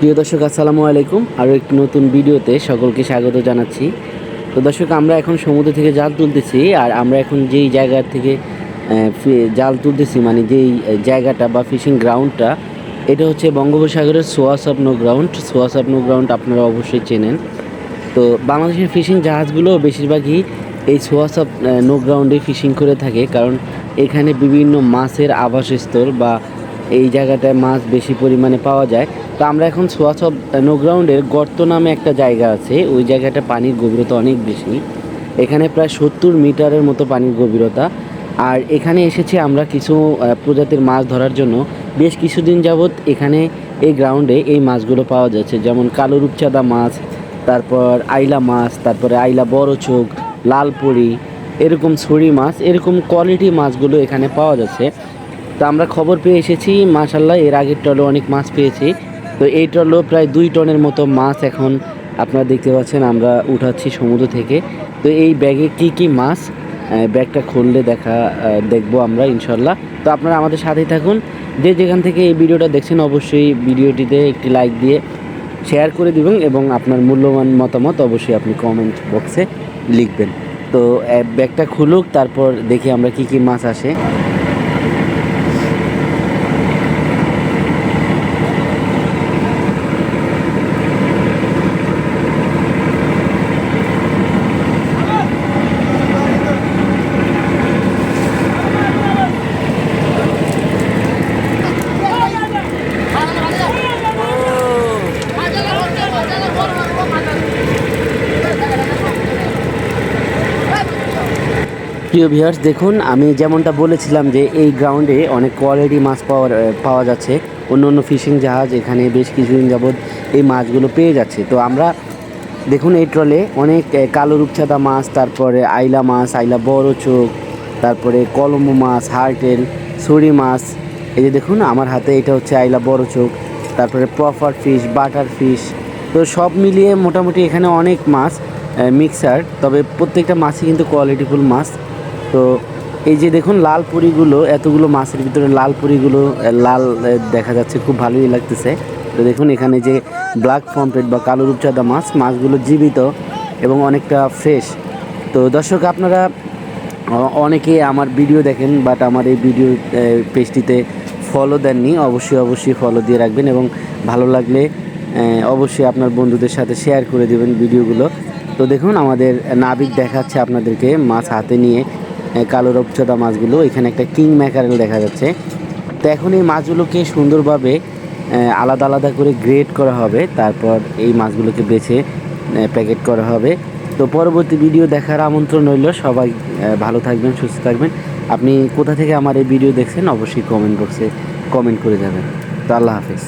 প্রিয় দর্শক, আসসালামু আলাইকুম। আরও একটি নতুন ভিডিওতে সকলকে স্বাগত জানাচ্ছি। তো দর্শক, আমরা এখন সমুদ্র থেকে জাল তুলতেছি আর আমরা এখন যেই জায়গা থেকে জাল তুলতেছি মানে যেই জায়গাটা বা ফিশিং গ্রাউন্ডটা, এটা হচ্ছে বঙ্গোপসাগরের সোয়া স্বপ্ন গ্রাউন্ড। সোয়া স্বপ্ন গ্রাউন্ড আপনারা অবশ্যই চেনেন। তো বাংলাদেশের ফিশিং জাহাজগুলো বেশিরভাগই এই সোয়াসাপ নো গ্রাউন্ডে ফিশিং করে থাকে, কারণ এখানে বিভিন্ন মাছের আবাসস্থল বা এই জায়গাটায় মাছ বেশি পরিমাণে পাওয়া যায়। তো আমরা এখন সোয়াসপ নো গ্রাউন্ডের গর্ত নামে একটা জায়গা আছে। ওই জায়গাটা পানির গভীরতা অনেক বেশি। এখানে প্রায় সত্তর মিটারের মতো পানির গভীরতা। আর এখানে এসেছি আমরা কিছু প্রজাতির মাছ ধরার জন্য। বেশ কিছুদিন যাবৎ এখানে এই গ্রাউন্ডে এই মাছগুলো পাওয়া যাচ্ছে। যেমন কালো রূপচাঁদা মাছ, তারপর আইলা মাছ, তারপরে আইলা বড় চোখ লালপুরি এরকম ছড়ি মাছ, এরকম কোয়ালিটি মাছগুলো এখানে পাওয়া যাচ্ছে। তো আমরা খবর পেয়ে এসেছি মাশাল্লাহ এর আগের টলে অনেক মাছ পেয়েছি। তো এই টলেও প্রায় দুই টনের মতো মাছ এখন আপনারা দেখতে পাচ্ছেন, আমরা উঠাচ্ছি সমুদ্র থেকে। তো এই ব্যাগে কি কি মাছ ব্যাগটা খুললে দেখা দেখব আমরা ইনশাল্লাহ তো আপনারা আমাদের সাথেই থাকুন। যে যেখান থেকে এই ভিডিওটা দেখছেন, অবশ্যই ভিডিওটিতে একটি লাইক দিয়ে শেয়ার করে দিবেন এবং আপনার মূল্যবান মতামত অবশ্যই আপনি কমেন্ট বক্সে লিখবেন। তো ব্যাগটা খুলুক, তারপর দেখি আমরা কি কি মাছ আসে। প্রিয় ভিউয়ার্স, দেখুন, আমি যেমনটা বলেছিলাম যে এই গ্রাউন্ডে অনেক কোয়ালিটি মাছ পাওয়া পাওয়া যাচ্ছে। অন্য অন্য ফিশিং জাহাজ এখানে বেশ কিছুদিন যাবৎ এই মাছগুলো পেয়ে যাচ্ছে। তো আমরা দেখুন, এই ট্রলে অনেক কালো রূপচাঁদা মাছ, তারপরে আইলা মাছ, আইলা বড় চোখ, তারপরে কলম্বো মাছ, হার্টেল ছুরি মাছ। এই যে দেখুন, আমার হাতে এটা হচ্ছে আইলা বড় চোখ, তারপরে প্রপার ফিশ বাটার ফিশ তো সব মিলিয়ে মোটামুটি এখানে অনেক মাছ মিক্সার তবে প্রত্যেকটা মাছই কিন্তু কোয়ালিটিফুল মাছ। তো এই যে দেখুন লাল পুরিগুলো, এতগুলো মাছের ভিতরে লাল পুরিগুলো লাল দেখা যাচ্ছে খুব ভালোই লাগতেছে। তো দেখুন এখানে যে ব্ল্যাক পম্পেট বা কালো রূপচাঁদা মাছ, মাছগুলো জীবিত এবং অনেকটা ফ্রেশ। তো দর্শক, আপনারা অনেকে আমার ভিডিও দেখেন, বাট আমার এই ভিডিও পেজটিতে ফলো দেননি, অবশ্যই অবশ্যই ফলো দিয়ে রাখবেন এবং ভালো লাগলে অবশ্যই আপনার বন্ধুদের সাথে শেয়ার করে দেবেন ভিডিওগুলো। তো দেখুন, আমাদের নাবিক দেখাচ্ছে আপনাদেরকে মাছ হাতে নিয়ে। কালো রূপচাঁদা মাছগুলো। এখানে একটা কিং ম্যাকারেল দেখা যাচ্ছে। তো এখন এই মাছগুলোকে সুন্দরভাবে আলাদা আলাদা করে গ্রেড করা হবে। তারপর এই মাছগুলোকে বেছে প্যাকেট করা হবে। তো পরবর্তী ভিডিও দেখার আমন্ত্রণ রইল। সবাই ভালো থাকবেন, সুস্থ থাকবেন। আপনি কোথা থেকে আমার এই ভিডিও দেখছেন, অবশ্যই কমেন্ট বক্সে কমেন্ট করে যাবেন। তো আল্লাহ হাফিজ।